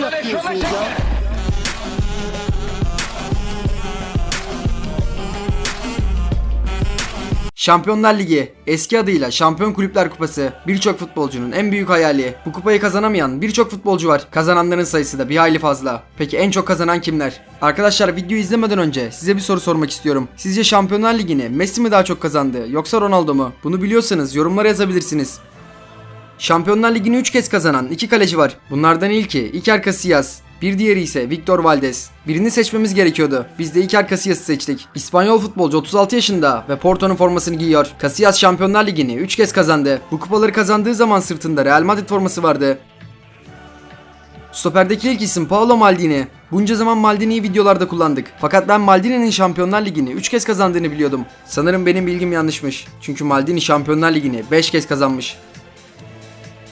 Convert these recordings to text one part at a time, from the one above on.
yapıyorsunuz ya? Şampiyonlar Ligi, eski adıyla Şampiyon Kulüpler Kupası, birçok futbolcunun en büyük hayali. Bu kupayı kazanamayan birçok futbolcu var. Kazananların sayısı da bir hayli fazla. Peki en çok kazanan kimler? Arkadaşlar videoyu izlemeden önce size bir soru sormak istiyorum. Sizce Şampiyonlar Ligi'ni Messi mi daha çok kazandı yoksa Ronaldo mu? Bunu biliyorsanız yorumlara yazabilirsiniz. Şampiyonlar Ligi'ni 3 kez kazanan 2 kaleci var. Bunlardan ilki Iker Casillas, bir diğeri ise Victor Valdez. Birini seçmemiz gerekiyordu. Biz de Iker Casillas'ı seçtik. İspanyol futbolcu 36 yaşında ve Porto'nun formasını giyiyor. Casillas Şampiyonlar Ligi'ni 3 kez kazandı. Bu kupaları kazandığı zaman sırtında Real Madrid forması vardı. Stoperdeki ilk isim Paolo Maldini. Bunca zaman Maldini'yi videolarda kullandık. Fakat ben Maldini'nin Şampiyonlar Ligi'ni 3 kez kazandığını biliyordum. Sanırım benim bilgim yanlışmış. Çünkü Maldini Şampiyonlar Ligi'ni 5 kez kazanmış.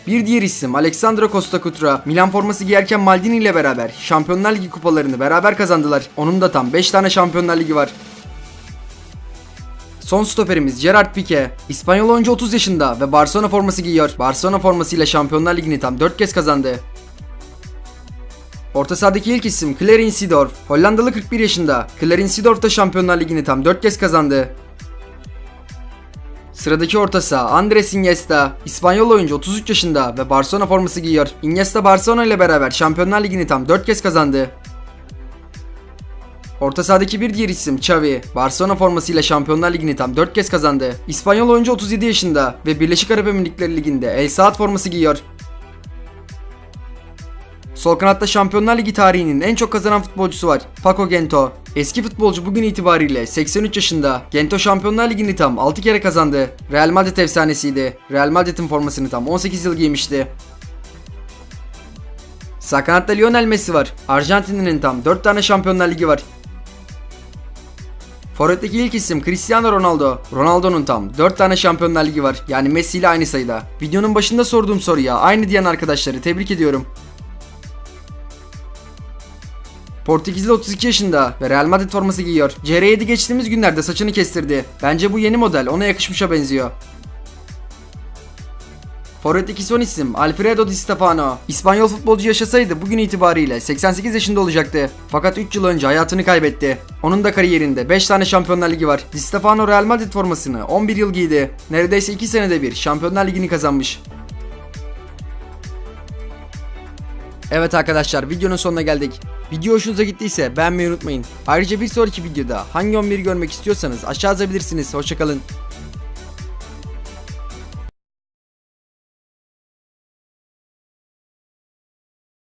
Bir diğer isim Alexandro Costa Cutra. Milan forması giyerken Maldini ile beraber Şampiyonlar Ligi kupalarını beraber kazandılar. Onun da tam 5 tane Şampiyonlar Ligi var. Son stoperimiz Gerard Pique. İspanyol oyuncu 30 yaşında ve Barcelona forması giyiyor. Barcelona formasıyla Şampiyonlar Ligi'ni tam 4 kez kazandı. Orta sahadaki ilk isim Clarence Seedorf. Hollandalı 41 yaşında. Clarence Seedorf da Şampiyonlar Ligi'ni tam 4 kez kazandı. Sıradaki orta saha Andres Iniesta. İspanyol oyuncu 33 yaşında ve Barcelona forması giyiyor. Iniesta Barcelona ile beraber Şampiyonlar Ligi'ni tam 4 kez kazandı. Orta sahadaki bir diğer isim Xavi. Barcelona formasıyla Şampiyonlar Ligi'ni tam 4 kez kazandı. İspanyol oyuncu 37 yaşında ve Birleşik Arap Emirlikleri Ligi'nde El Saad forması giyiyor. Sol kanatta Şampiyonlar Ligi tarihinin en çok kazanan futbolcusu var. Paco Gento. Eski futbolcu bugün itibariyle 83 yaşında. Gento Şampiyonlar Ligi'ni tam 6 kere kazandı. Real Madrid efsanesiydi. Real Madrid'in formasını tam 18 yıl giymişti. Sağ kanatta Lionel Messi var. Arjantin'in tam 4 tane Şampiyonlar Ligi var. Forvet'teki ilk isim Cristiano Ronaldo. Ronaldo'nun tam 4 tane Şampiyonlar Ligi var. Yani Messi ile aynı sayıda. Videonun başında sorduğum soruya aynı diyen arkadaşları tebrik ediyorum. Portekizli 32 yaşında ve Real Madrid forması giyiyor. CR7 geçtiğimiz günlerde saçını kestirdi. Bence bu yeni model ona yakışmışa benziyor. Forvet'teki son isim Alfredo Di Stefano. İspanyol futbolcu yaşasaydı bugün itibariyle 88 yaşında olacaktı. Fakat 3 yıl önce hayatını kaybetti. Onun da kariyerinde 5 tane Şampiyonlar Ligi var. Di Stefano Real Madrid formasını 11 yıl giydi. Neredeyse 2 senede bir Şampiyonlar Ligi'ni kazanmış. Evet arkadaşlar videonun sonuna geldik. Video hoşunuza gittiyse beğenmeyi unutmayın. Ayrıca bir sonraki videoda hangi 11'i görmek istiyorsanız aşağı yazabilirsiniz. Hoşçakalın.